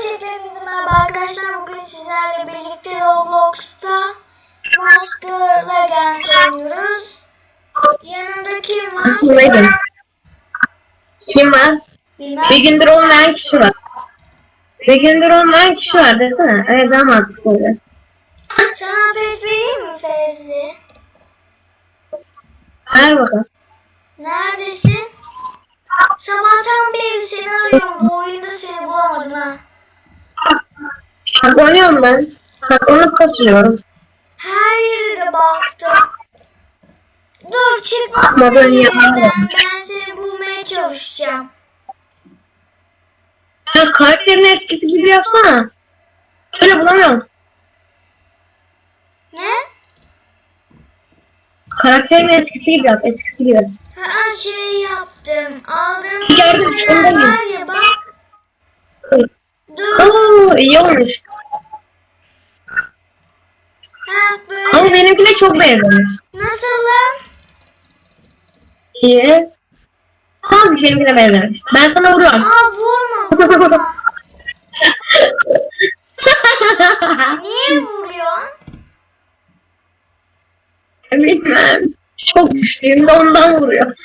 Öncelikle hepinize merhaba arkadaşlar. Bugün sizlerle birlikte Roblox'ta Monster Legends oynuyoruz. Yanımda kim var? Kim var? Bilmem. Bir gündür olmayan kişi var. Bir gündür olmayan kişi var desene. Evet daha mantıklı öyle. Sana pes vereyim mi Fevzi? Ver bakalım. Neredesin? Sabahtan beri seni arıyorum. Bu oyunda seni bulamadım ha. Bak oynuyorum ben. Onu kasıyorum. Her yere baktım. Dur çıkmasana Bakmadan yerinden. ya. Ben seni bulmaya çalışacağım. Ya karakterini eskisi gibi yapsana. Öyle bulamıyorum. Ne? Karakterini eskisi gibi yap. Eskisi gibi. Ha şey yaptım. Aldığım Gördüm, malzemeler var ya bak. Dur. Oo iyi olmuş. Ha Ama böyle. benimkine çok benzemiş. Nasılım? İyi. Az benimkine benzemiş. Ben sana vuruyorum. Aa vurma vurma. Niye vuruyorsun? Bilmem. Çok güçlüyüm de ondan vuruyor.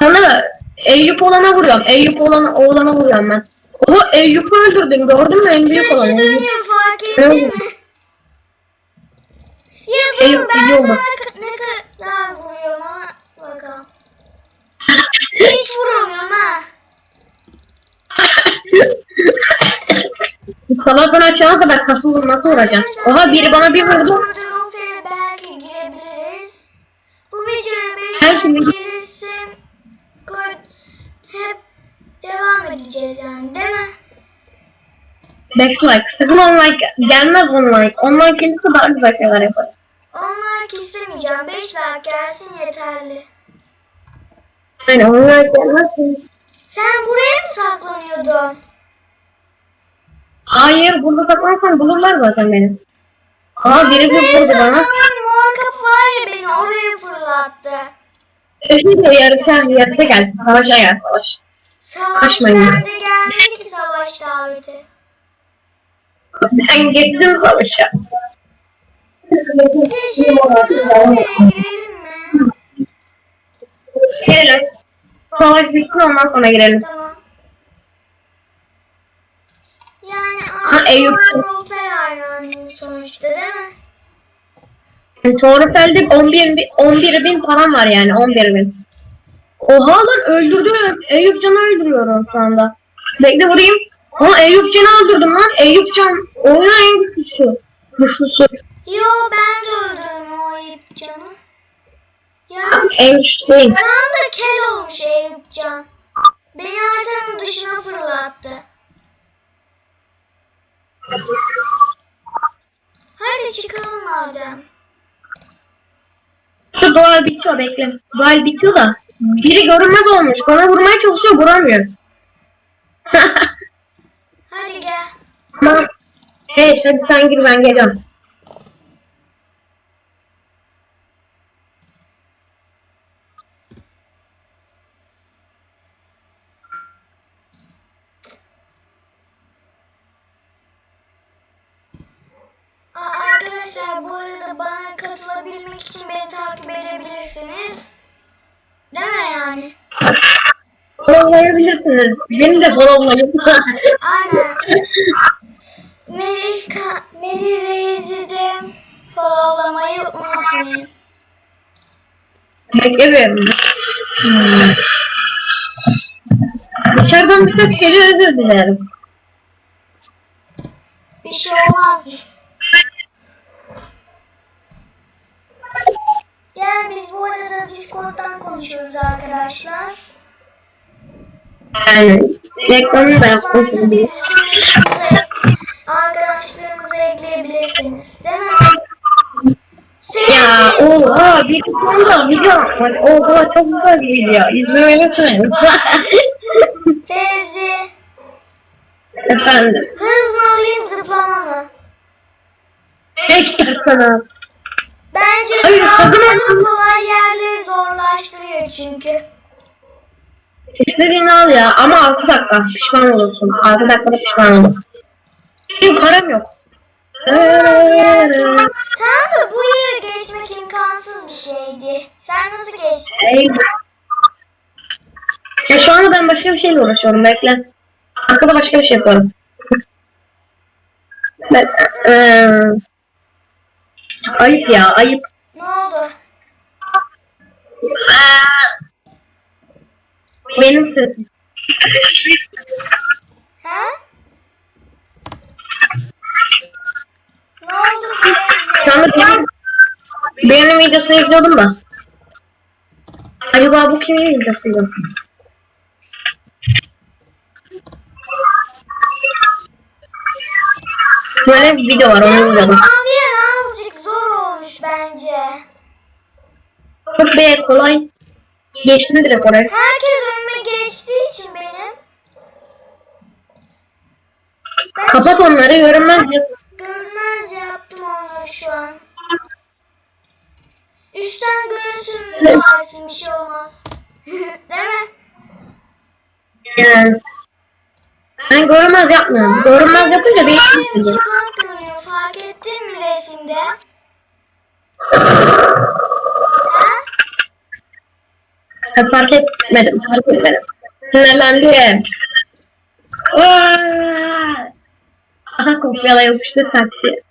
Sana Eyüp olana vuruyorum. Eyüp olana, oğlana vuruyorum ben. O Eyüp'ü öldürdüm gördün mü en büyük olan Saçı Eyüp. dönüyor fark ettin mi? Ya dur Eyüp ben sana ka- ne kadar vuruyorum ha bakalım. Hiç vuramıyorum ha. Sabahtan akşama kadar kasıldım nasıl vuracaksın? Oha biri bana bir vurdu. Durdurufe'ye belki girebiliriz. Bu videoya 5 Her like türlü- gelirse koy- hep devam edeceğiz yani değil mi? Backslike. Sakın online gelmez online. Online gelirse daha güzel şeyler yaparız. Onlar istemeyeceğim. 5 like gelsin yeterli. Yani online gelmez. Sen buraya mı saklanıyordun? Hayır burada saklanırsan bulurlar zaten beni. Aa biri vurdu bana. Mor kapı var ya beni oraya fırlattı. De yarışa, yarışa gel. Savaşa gel savaş. Kaçmayın. bende gelmedi ki savaş daveti. Ben gittim savaşa. Girelim mi? Girelim. Savaş bitsin ondan sonra girelim. Tamam. Yani Ha, Eyüp. Avrupa sonuçta değil mi? Torfel'de 11 bin, 11 bin param var yani 11 bin. Oha lan öldürdüm. Eyüp Can'ı öldürüyorum şu anda. Bekle vurayım. Aa Eyüp Can'ı öldürdüm lan. Eyüp Can oyunun en güçlüsü. Güçlüsü. Yo ben de öldürdüm o Eyüp Can'ı. Ya En güçlüsü. tam da kel olmuş Eyüp Can. Beni haritanın dışına fırlattı. Hadi çıkalım madem. Şu dual bitiyor bekle. Dual bitiyor da. Biri görünmez olmuş. Bana vurmaya çalışıyor vuramıyor. Hadi gel. Tamam. Evet hadi sen gir ben geliyorum. Aa, arkadaşlar bu arada bana katılabilmek için beni takip edebilirsiniz. Değil mi yani? Followlayabilirsiniz. Beni de followlayın. Aynen. Melih, Melih Reis'i de followlamayı unutmayın. Beklemiyorum. Hmm. Dışarıdan bir ses geliyor özür dilerim. Bir şey olmaz. Gel biz bu arada Discord'dan konuşuyoruz arkadaşlar. Yani reklamını da sunucunuza, arkadaşlarınıza ekleyebilirsiniz. Değil mi? Ya oha bir konuda video var. Oha çok güzel bir video. İzlemelisiniz. Fevzi. Efendim. Hız mı alayım zıplama mı? Sana. Bence Hayır, sakın- kolay yerleri zorlaştırıyor çünkü. İstediğini al ya ama 6 dakika pişman olursun. 6 dakikada pişman olursun. Benim param yok. Tamam da bu yeri geçmek imkansız bir şeydi. Sen nasıl geçtin? Eyvah. Ya şu anda ben başka bir şeyle uğraşıyorum. Bekle. Arkada başka bir şey yapıyorum. Ben, eee, ayıp ya ayıp. Ne oldu? Benim sesim. Ha? Ne oldu? Şu anda benim, benim videosunu izliyordum da. Acaba bu kimin videosuydu? Böyle bir video var onu izliyordum. Anlayan azıcık zor olmuş bence. Çok be kolay. Geçtim direkt oraya. Herkes önüme geçtiği için benim. Ben Kapat onları görünmez. görmez yaptım onu şu an. Üstten görünsün versin bir şey olmaz. Değil mi? Yani. Ben görünmez yapmıyorum. Görünmez yapınca değişmiyor. çıplak görünüyor fark ettin mi resimde? Ha? Ben fark etmedim. Fark etmedim. Sinirlendim. Aa! Aha kopyala yapıştı taksi.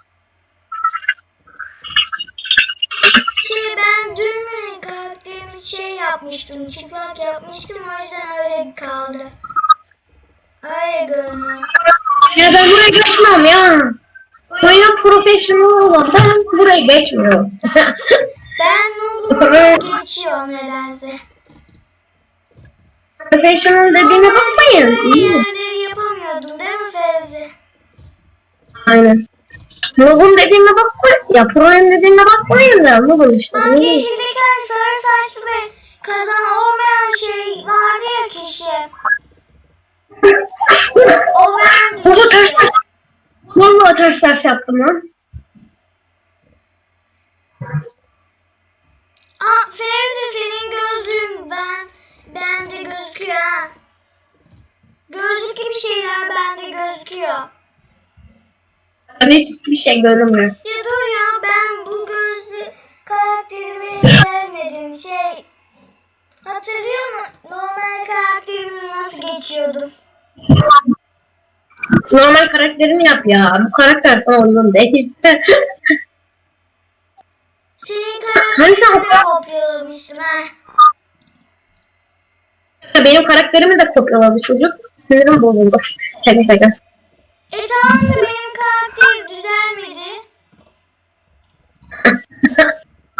Şey ben dün mü karakterimi şey yapmıştım, çıplak yapmıştım o yüzden öyle kaldı. Öyle görünüyor. Ya ben buraya geçmem ya. Oyun profesyonel olan ben buraya geçmiyorum. Ben Noob'u geçiyorum nedense. Profesyonel dediğine bakmayın. İyi. yerleri yapamıyordum değil mi Fevzi? Aynen. Noob'un dediğine bakma. Ya pro'nun dediğine bakmayın da Noob'un işte. Bak İyi. yeşildeki hani sarı saçlı ve kazan olmayan şey vardı ya kişi. O bendim Baba ters işte. ters. Vallahi ters ters yaptım lan. Aa Fevzi senin gözlüğün ben bende gözüküyor ha. Gözlük gibi şeyler bende gözüküyor. Ben hiçbir şey görünmüyor. Ya dur ya ben bu gözlü karakterimi sevmedim şey. Hatırlıyor musun? Normal karakterimi nasıl geçiyordum? Normal karakterini yap ya. Bu karakter sana uygun değil. Senin sen karakterini kopyalamıştım ha. Benim karakterimi de kopyaladı çocuk. Sinirim bozuldu. Şaka şaka. E tamam da benim karakter düzelmedi.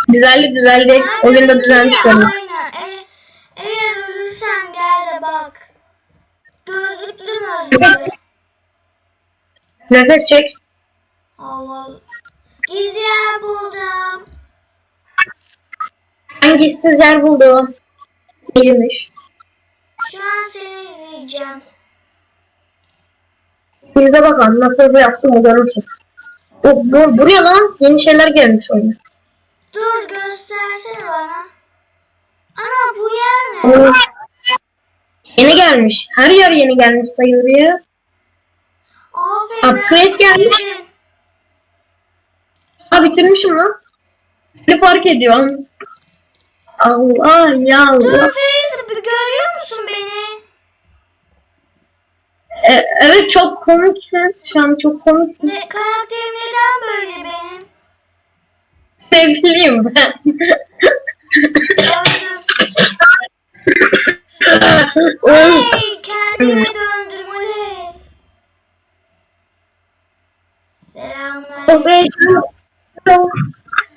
düzeldi düzeldi. Oyunda düzelmiş görünüyor. Aynen. E, eğer ölürsen gel de bak. Gözlüklü mü öldü? Nefes çek. Allah Allah. Gizli yer buldum. Ben gizsiz yer buldum. Neymiş? Şu an seni izleyeceğim. Bize bakalım nasıl yaptım o görürsün. O, bu, buraya lan yeni şeyler gelmiş oyuna. Dur göstersene bana. Ana bu yer ne? Oo. Yeni gelmiş. Her yer yeni gelmiş sayılır ya. Aferin. Upgrade gelmiş. Ha bitirmişim lan. Ne fark ediyorum. Allah ya Dur Allah. Feyzi bir görüyor musun beni? E, evet çok komiksin. Şu an çok komiksin. Ne, karakterim neden böyle benim? Ne bileyim ben. Hey kendime döndüm oley. Selamlar. Profesyonel.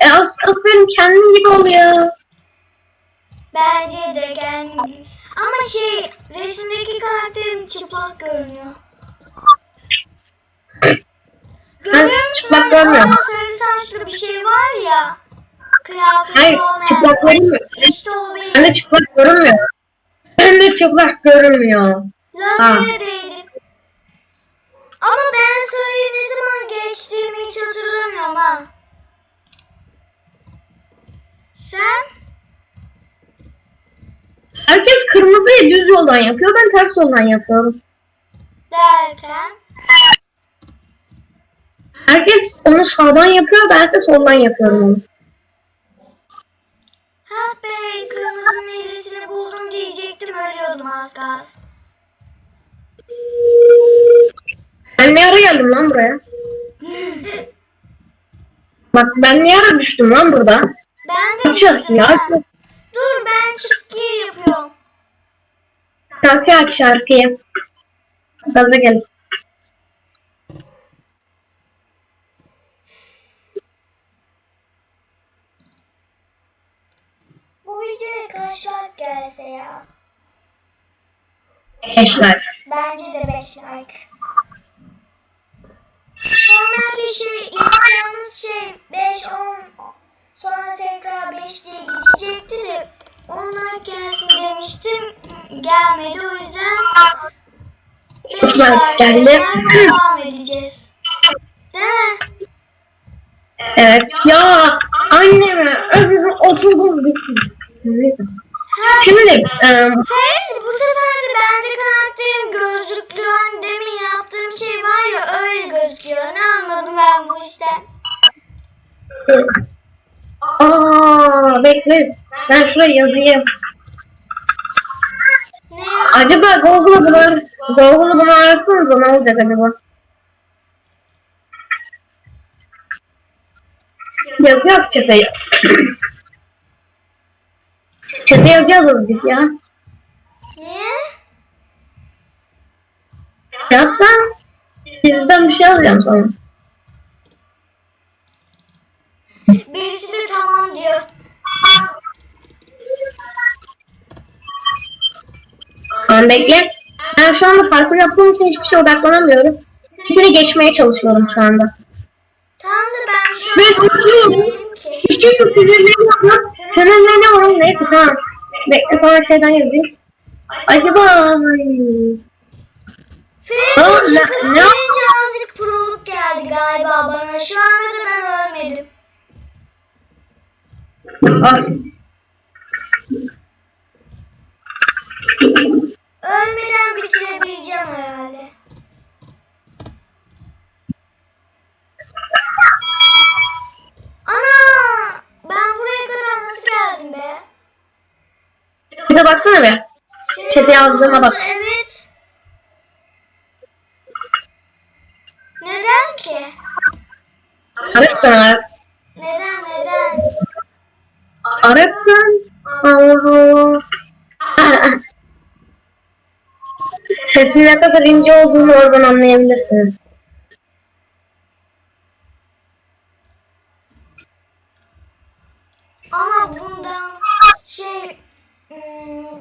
E aferin kendin gibi ol ya. Bence de kendim. Ama şey resimdeki karakterim çıplak görünüyor. Görüyor musun? çıplak görmüyorum. orada sarı saçlı bir şey var ya. Kıyafeti Hayır olmayan. çıplak görünmüyor. İşte o benim. Ben de çıplak görünmüyor. Ben de çıplak görünmüyor. Lazere değdik. Ama ben sarıyı ne zaman geçtiğimi hiç hatırlamıyorum ha. Sen? Herkes kırmızıyı düz yoldan yapıyor. Ben ters yoldan yapıyorum. Derken Herkes onu sağdan yapıyor. Ben de soldan yapıyorum onu. ha be kırmızının irisini buldum diyecektim ölüyordum az kalsın. Ben ne ara geldim lan buraya? Bak ben ne ara düştüm lan burada? Ben de Hiç düştüm ya. Dur ben çizgi yapıyorum. Şarkı aç şarkıyı. Gaza gel. Bu videoya kaç like gelse ya? Gençler. Bence de 5 like. Normalde şey yapacağımız şey 5 10 sonra tekrar 5 diye gidecekti de 10 like gelsin demiştim. Gelmedi o yüzden 5 Like geldi. arkadaşlar devam edeceğiz. Değil mi? Evet. Ya anneme öbürü oturdum gitsin. Neyse. Ha, Şimdi e, Ferit bu sefer de bende karakterim gözlüklü hani demin yaptığım şey var ya öyle gözüküyor. Ne anladım ben bu işten? Aa bekle. Ben şuraya yazayım. Ne? Acaba Google'a bunu Google'a bunu arasanıza ne olacak acaba? Yazacağız çeteye. Çete yazacağız azıcık ya. Niye? Yazsan sizden bir şey alacağım sana. Birisi de tamam diyor. Tamam bekle. Ben şu anda parkur yaptığım için hiçbir şeye odaklanamıyorum. Seni geçmeye çalışıyorum şu anda. Tamam da ben şu Ben uçuyorum. değilim ki. Hiç yok. Sinirlerini oğlum neyse tamam. Bekle sana şeyden yazayım. Acaba... Bu ne- ne- azıcık proluk geldi galiba bana. Şu ana kadar ölmedim. Ölmeden bitirebileceğim herhalde. Ana! Ben buraya kadar nasıl geldim be? Bir de baksana be. Çete yazdığıma bak. Evet. Neden ki? Arapsın Sesin ne kadar ince olduğunu oradan anlayabilirsiniz. Ama bundan şey hmm,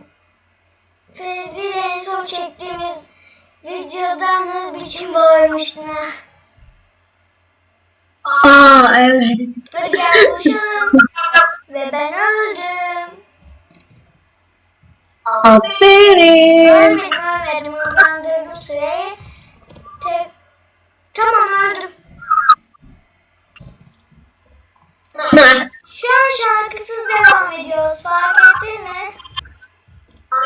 Fevzi ile en son çektiğimiz videoda ne biçim bağırmıştın ha. Aa evet. Hadi gel buluşalım. Ve ben öldüm. Aferin. Ölmedim ölmedim hızlandırdım süreyi. Tek... Tamam öldüm. Şu an şarkısız devam ediyoruz fark ettin mi?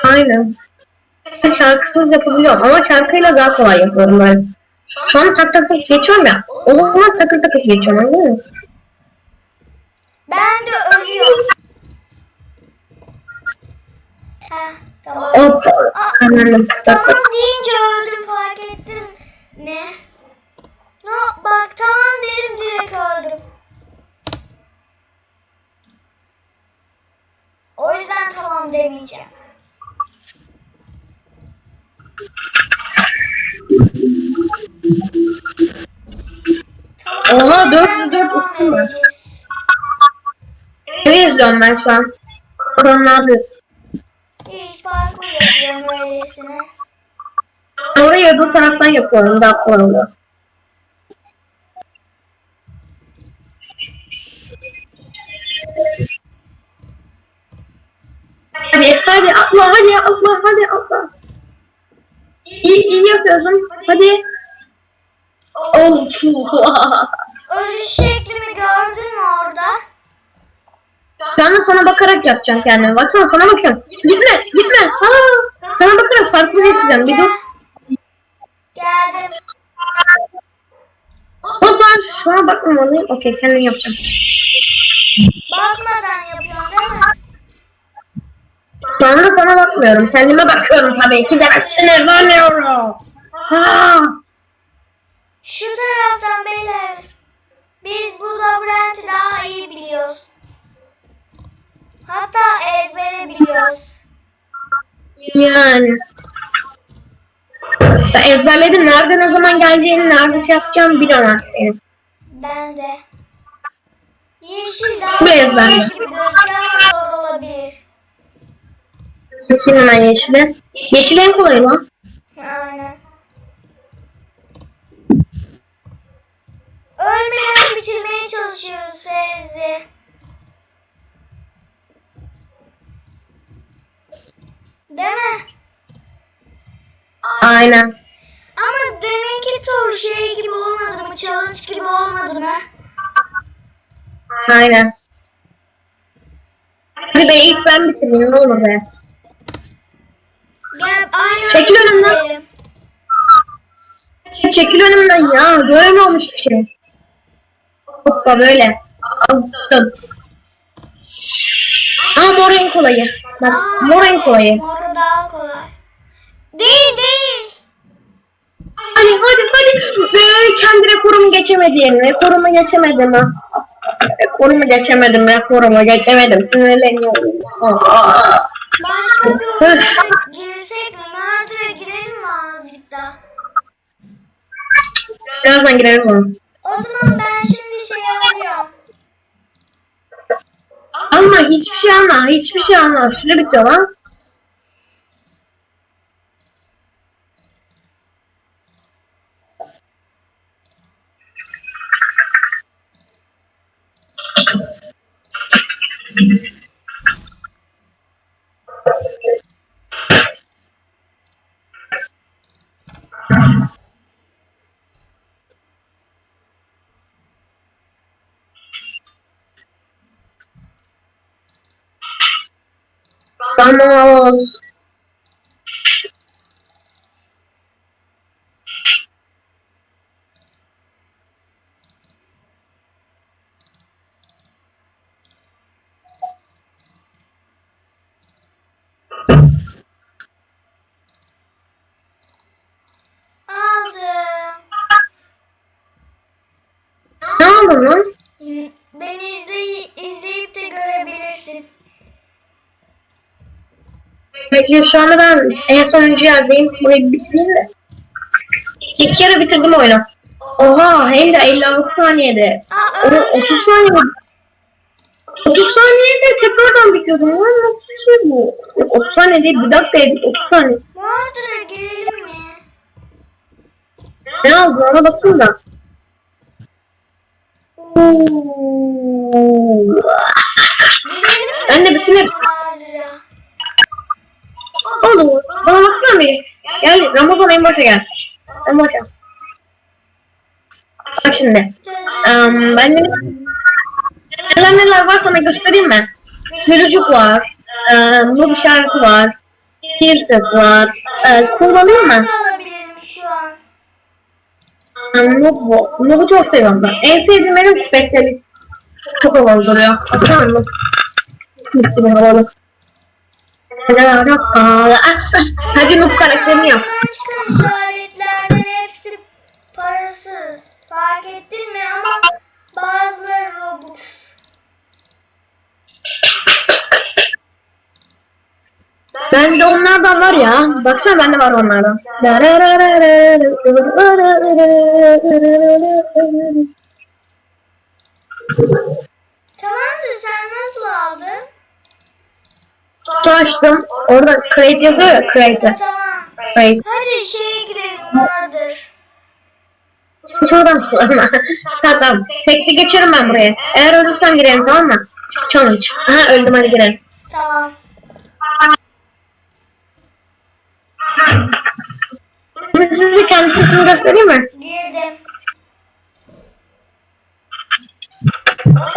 Aynen. Şarkısız yapabiliyorum ama şarkıyla daha kolay yapıyorum ben. Şu an tak tak tak geçiyorum ya. O zaman takır takır geçiyorum anladın mı? Ben de ölüyorum. Heh tamam. Tak. Tamam deyince öldüm fark ettin mi? No, bak tamam dedim direkt öldüm. O yüzden tamam demeyeceğim. Tamam, Oha, o yüzden 404 devam uçtum ben. edeceğiz. Ne izliyorum ben şu an? Oradan ne yapıyorsun? Yapıyorum öylesine. Orayı öbür taraftan yapıyorum. Daha kolay. Hadi hadi atla hadi atla hadi atla. İyi iyi yapıyorsun. Hadi. Oh. Ölüş şeklimi gördün mü orada? Şu anda sana bakarak yapacağım kendimi. Baksana sana bakıyorum. Gitme, gitme. Aa, sana bakarak farklı geçeceğim. Bir dur. Geldim. O zaman sana bakmamalıyım. Okey, kendim yapacağım. Bakmadan yapıyorsun değil mi? Şu anda sana bakmıyorum. Kendime bakıyorum tabii ki de. Sinir vermiyorum. Ha. Şu taraftan beyler. Biz bu labirenti daha iyi biliyoruz. Hatta ezbere biliyoruz. Yani. Ben ezberledim. Nerede ne zaman geleceğini, nerede şey yapacağım biliyorum artık. benim. Ben de. Yeşil daha Bu ezber. kolay gibi zor olabilir. Hemen yeşile. Yeşil en kolay lan. Aynen. Ölmeden bitirmeye çalışıyoruz Fevzi. Değil mi? Aynen. Ama deminki tur şey gibi olmadı mı? Challenge gibi olmadı mı? Aynen. Hadi be ilk ben bitireyim ne olur be. Gel Çekil önümden. Çekil önümden ya. Böyle olmuş bir şey. Hoppa böyle. Aldım. Aa mor en kolayı. Bak Aa, mor en kolayı. Kolay. Değil değil. Hadi hadi hadi. Ve kendi rekorumu geçemedim. Rekorumu geçemedim ha. Rekorumu geçemedim. Rekorumu geçemedim. Sinirleniyorum. Başka bir oyuna girsek mi? Murder'a girelim mi azıcık da? Birazdan gireriz onu. O zaman ben şimdi şey alıyorum. Alma hiçbir şey alma. Hiçbir şey alma. Süre bitiyor lan. Adiós. Peki şu anda ben en sonuncu yerdeyim. Burayı bitireyim de. İki kere bitirdim oyunu. Oha hem de 56 saniyede. Aa, öldüm. 30 saniyede. 30 saniyede tekrardan bitiyordum. Lan nasıl bir şey bu? Yok, 30 saniye değil bir dakikaydı. 30 saniye. Murder'a girelim mi? Ne oldu ona bakayım da. Oo. Girelim mi? Ben de bütün hep- Murder'a. Oldu mu? Bana baksana bir. Gel Ramazan en başa gel. En başa. Bak şimdi. Um, ben de neler neler var sana göstereyim mi? Gülücük var. Um, bu şarkı var. Hirsek var. Uh, kullanayım mı? Şu an? Nubu. Nubu çok seviyorum ben. En sevdiğim benim spesyalist. Çok havalı duruyor. Baksana Nubu. Mis gibi havalı. Hadi Nubu karakterini yap. İşaretlerden hepsi parasız. Fark ettin mi ama bazıları Robux. Bende onlardan var ya. Baksana bende var onlardan. Tamamdır sen nasıl aldın? Kutu açtım. Orada crate yazıyor ya crate. Tamam. Crate. Hadi şeye girelim vardır. Şuradan sonra. tamam. Tekli geçerim ben buraya. Eğer ölürsem girelim tamam mı? Challenge. Aha öldüm hadi girelim. Tamam. Size kendi sesimi göstereyim mi? Girdim.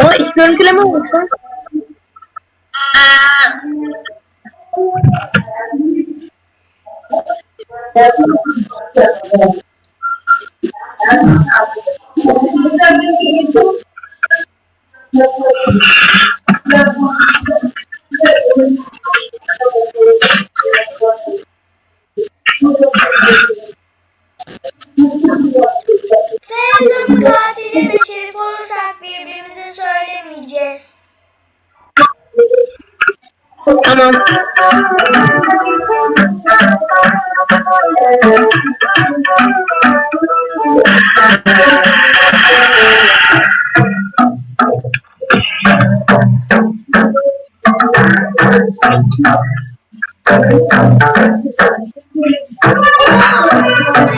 O ilk görüntüleme an. Feyyaz'ın katili de Tamam.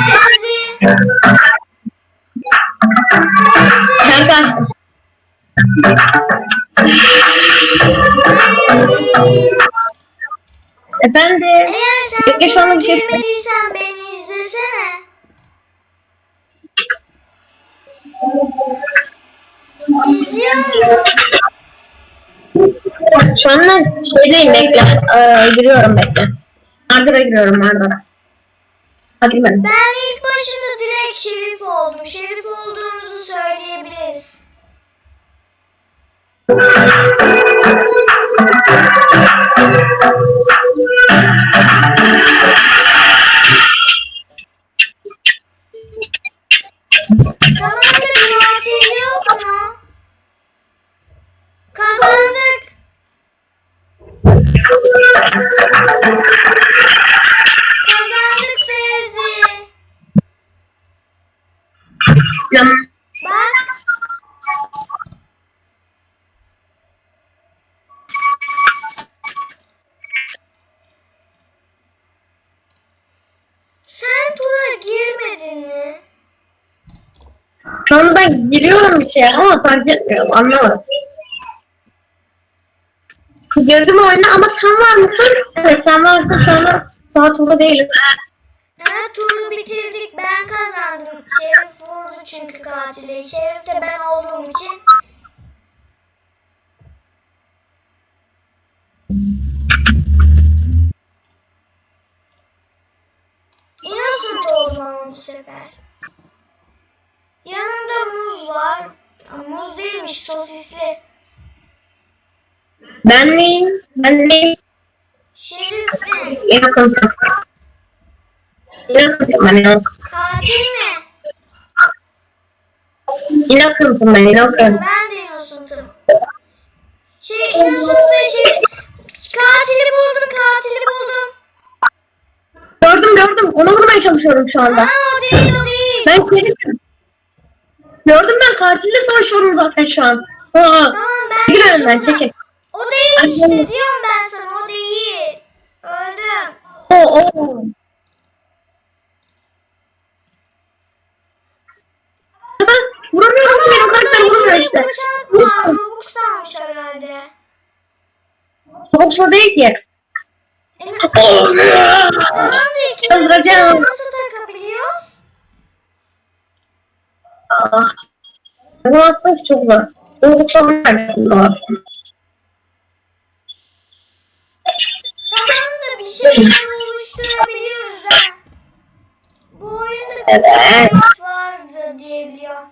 Fevzi. Kanka. Efendim. Eğer sen Peki, şu anda bir şey- girmediysen beni izlesene. İzliyor musun? Şu anda şeydeyim bekle. Ee, giriyorum bekle. Arda'da giriyorum Arda'da. Hadi ben. Ben ilk başında direkt şerif oldum. Şerif olduğumuzu söyleyebiliriz. Şeye ama fark etmiyorum. Anlamadım. Girdim oyuna ama sen var mısın? Evet sen varsın şu anda daha turda değilim. Ha, turu bitirdik ben kazandım. Şerif vurdu çünkü katili. Şerif de ben olduğum için. Innocent oldum ama bu sefer. Yanında muz var. Aa, Muz değilmiş sosisli. Ben neyim? Ben neyim? Şerif mi? Innocent'ım. Innocent'ım ben Innocent. Katil mi? Innocent'ım ben Innocent. Ben de Innocent'ım. Şey Innocent ve şey... Katili buldum, katili buldum. Gördüm gördüm. Onu vurmaya çalışıyorum şu Aa anda. o değil, o değil. Ben şerifim. Gördüm ben katille savaşıyorum zaten şu an. Aa, Tamam ben de önümden şurada. çekil. O değil işte ben- diyorum ben sana o değil. Öldüm. Oo, oo. Ben vuramıyorum ki benim karakter Ama vurmuyor burada işte. bıçak var. Robux almış herhalde. Soğuksa değil ki. E, tamam da ikimiz Öldüreceğim. bıçağı nasıl Aa. Bu aslında çok zor. Soğuksa var. Zor. Tamam da bir şeyler oluşturabiliyoruz ha. Bu oyunda Evet. vardı diye biliyorum.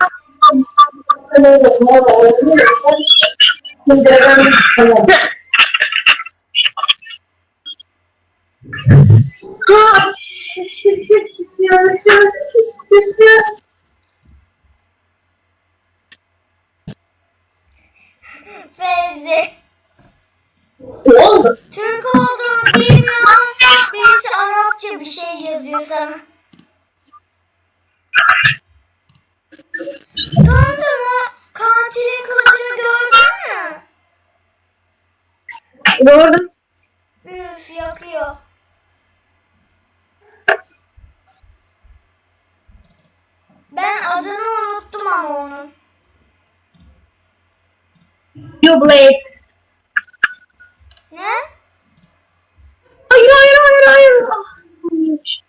Ne oldu? Türk olduğunu bilmiyorum. Birisi Arapça bir şey yazıyor sana. Dondun o katilin kılıcını gördün mü? Gördüm. Üf yakıyor. Ben adını unuttum ama onun. Jubilate. Ne? Hayır hayır hayır hayır.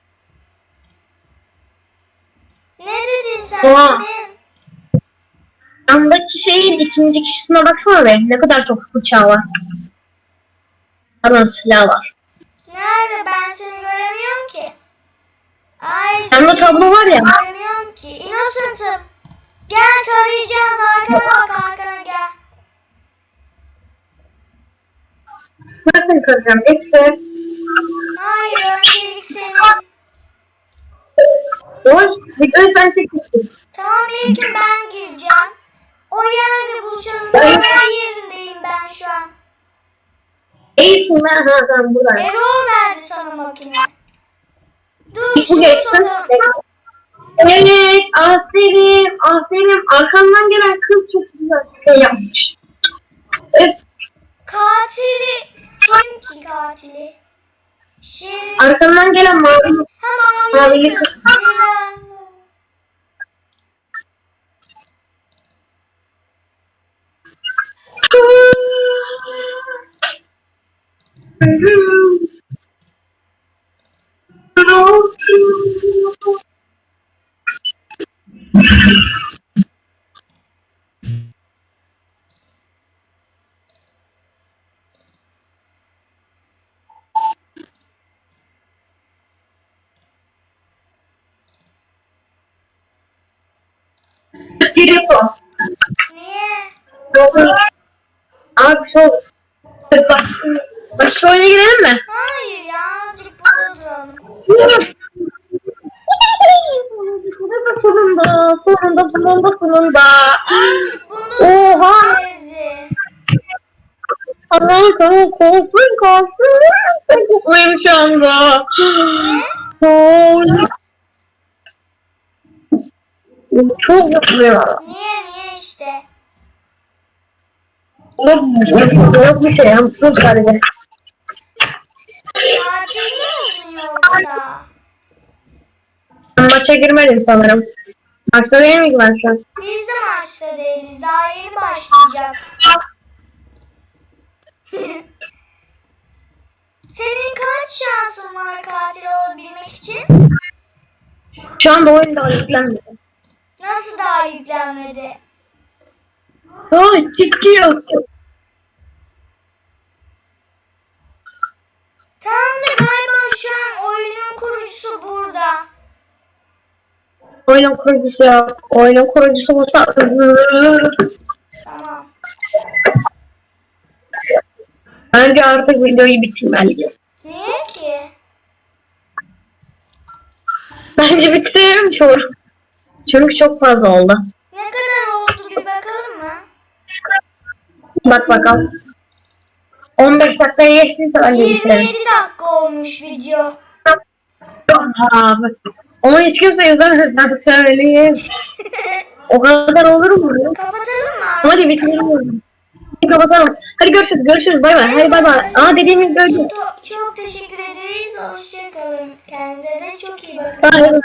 Ne dedin sen Oha. Yandaki şeyin ikinci kişisine baksana be. Ne kadar çok bıçağı var. Pardon silah var. Nerede ben seni göremiyorum ki. Ay Sende tablo var ya. göremiyorum ki. Innocent'ım. Gel tarayacağız arkana bak arkana gel. Nasıl kıracağım? Bekle. Hayır öncelik senin. Boş. Videoyu sen çekmişsin. Tamam ilkin ben gireceğim. O yerde buluşalım. Ben- Ben yerindeyim ben şu an. İyisin ben. Ha ben buradayım. Erol verdi sana makine. Dur geçsin. sokalım. Evet. Aferin. Aferin. Arkamdan gelen kız çok güzel şey yapmış. Evet. Katili kim ki katili? Şerif. Arkamdan gelen mavi. Ha mavi Mavili kız. kız. Dilan. Giriyor. Niye? Abi çok. Baş, başka oyuna girelim mi? Hayır ya azıcık burada duralım. Sonunda, sonunda, sonunda, sonunda. Oha! Allah'ım sana korkun korkun. Çok mutluyum şu anda. Çok mutluyum. Niye niye işte? Yok, bir şey. Mutluyum sadece. Tatil mi yoksa? Maça girmedim sanırım. Maçta değil şu an? Biz de maçta değiliz. Daha yeni başlayacak. Senin kaç şansın var katil olabilmek için? Şu anda oyun daha yüklenmedi. Nasıl daha yüklenmedi? Ay çıkıyor. Tamam da galiba şu an oyunun kurucusu burada. Oyunun kurucusu yok. Oyunun kurucusu olsa Tamam. Bence artık videoyu bitirmeliyim. Niye ki? Bence bitirelim çoğu. Çünkü çok fazla oldu. Ne kadar oldu bir bakalım mı? Bak bakalım. 15 dakikaya geçtiyse bence bitirelim. 27 dakika olmuş video. Abi. Onu hiç kimse izlemez ben söyleyeyim. O kadar olur mu? Kapatalım mı artık? Hadi bitirelim. Kapatalım. Hadi görüşürüz. Görüşürüz. Bay bay. Hadi bay bay. Aa dediğimiz böyle. Çok, çok teşekkür ederiz. Hoşçakalın. Kendinize de çok iyi bakın. Bye.